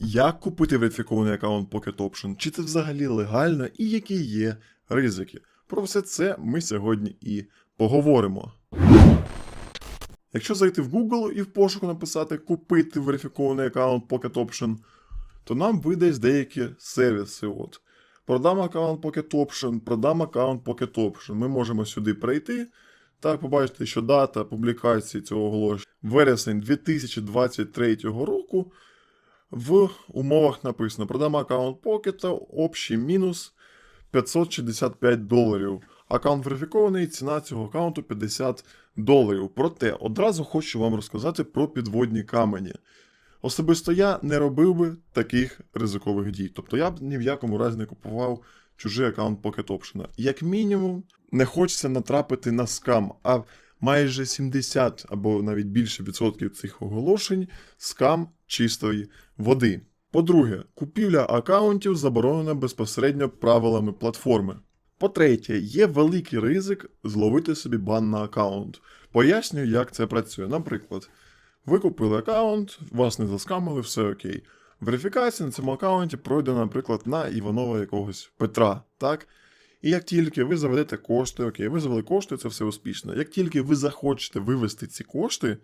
як купити верифікований аккаунт Pocket Option, чи це взагалі легально і які є ризики. Про все це ми сьогодні і поговоримо. Якщо зайти в Google і в пошуку написати купити верифікований аккаунт Pocket Option, то нам видасть деякі сервіси. От. Продам аккаунт Pocket Option, продам аккаунт Pocket Option. Ми можемо сюди прийти. Так, побачите, що дата публікації цього оголошення вересень 2023 року. В умовах написано: продам аккаунт Pocket, общий мінус 565 доларів. Аккаунт верифікований, ціна цього аккаунту 50 доларів. Проте одразу хочу вам розказати про підводні камені. Особисто я не робив би таких ризикових дій. Тобто я б ні в якому разі не купував чужий аккаунт Pocket Option. Як мінімум, не хочеться натрапити на скам, а майже 70 або навіть більше відсотків цих оголошень скам чистої води. По-друге, купівля аккаунтів заборонена безпосередньо правилами платформи. По-третє, є великий ризик зловити собі бан на аккаунт. Пояснюю, як це працює. Наприклад, ви купили аккаунт, вас не заскамили, все окей. Верифікація на цьому аккаунті пройде, наприклад, на Іванова якогось Петра, так? І як тільки ви заведете кошти, окей, ви завели кошти, це все успішно. Як тільки ви захочете вивести ці кошти,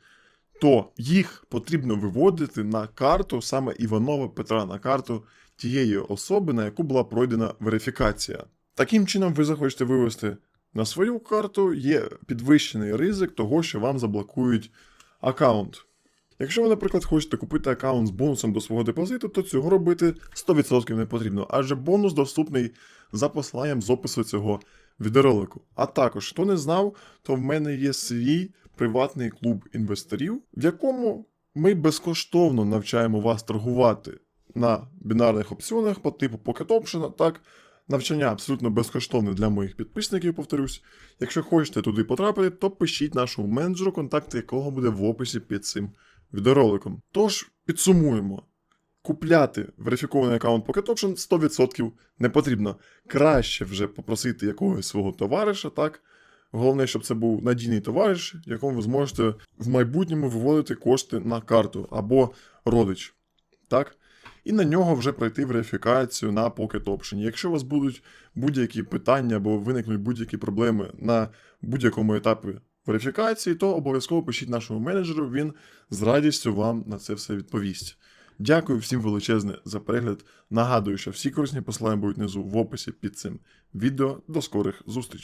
то їх потрібно виводити на карту саме Іванова Петра, на карту тієї особи, на яку була пройдена верифікація. Таким чином, ви захочете вивести на свою карту, є підвищений ризик того, що вам заблокують аккаунт. Якщо ви, наприклад, хочете купити аккаунт з бонусом до свого депозиту, то цього робити 100% не потрібно, адже бонус доступний за посиланням з опису цього відеоролику. А також, хто не знав, то в мене є свій приватний клуб інвесторів, в якому ми безкоштовно навчаємо вас торгувати на бінарних опціонах по типу Pocket Option, так. Навчання абсолютно безкоштовне для моїх підписників, повторюсь. Якщо хочете туди потрапити, то пишіть нашому менеджеру, контакт якого буде в описі під цим відеороликом. Тож, підсумуємо. Купляти верифікований аккаунт Pocket Option 100% не потрібно. Краще вже попросити якогось свого товариша, так? Головне, щоб це був надійний товариш, якому ви зможете в майбутньому виводити кошти на карту або родич. Так? І на нього вже пройти верифікацію на Pocket Option. Якщо у вас будуть будь-які питання або виникнуть будь-які проблеми на будь-якому етапі верифікації, то обов'язково пишіть нашому менеджеру, він з радістю вам на це все відповість. Дякую всім величезне за перегляд. Нагадую, що всі корисні посилання будуть внизу в описі під цим відео. До скорих зустрічей!